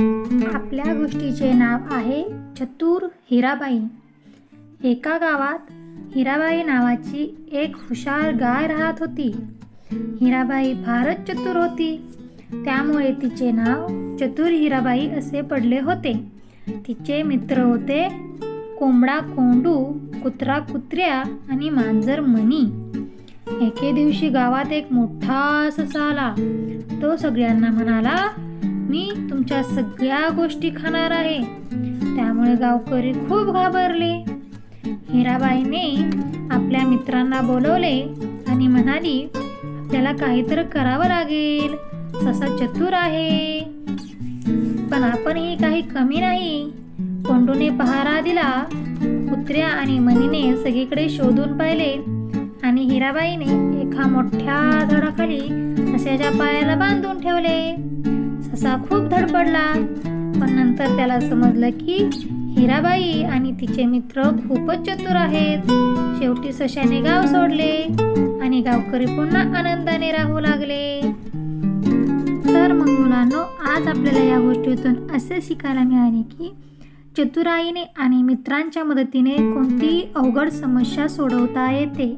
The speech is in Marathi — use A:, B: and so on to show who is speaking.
A: आपल्या गोष्टीचे नाव आहे चतुर हिराबाई. एका गावात हिराबाई नावाची एक हुशार गाय राहत होती. हिराबाई फारच चतुर होती. त्यामुळे तिचे नाव चतुर हिराबाई असे पडले होते. तिचे मित्र होते कोंबडा कोंडू कुत्रा कुत्र्या आणि मांजर मनी एके दिवशी गावात एक मोठा ससा आला तो सगळ्यांना म्हणाला मी तुमच्या सगळ्या गोष्टी खाणार आहे. त्यामुळे गावकरी खूप घाबरले. हिराबाईने आपल्या मित्रांना बोलवले आणि म्हणाली आपल्याला काहीतरी करावं लागेल. ससा चतुर आहे. पण आपणही काही कमी नाही. कोंडूने पहारा दिला. कुत्र्या आणि मनीने सगळीकडे शोधून पाहिले आणि हिराबाईने एका मोठ्या झाडाखाली सस्याच्या पायाला बांधून ठेवले. असा खूप धडपडला पण नंतर त्याला समजलं की हिराबाई आणि तिचे मित्र खूपच चतुर आहेत. शेवटी सशाने गाव सोडले आणि गावकरी पुन्हा आनंदाने राहू लागले. तर मग मुलांनो आज आपल्याला या गोष्टीतून असे शिकायला मिळाले की चतुराईने आणि मित्रांच्या मदतीने कोणतीही अवघड समस्या सोडवता येते.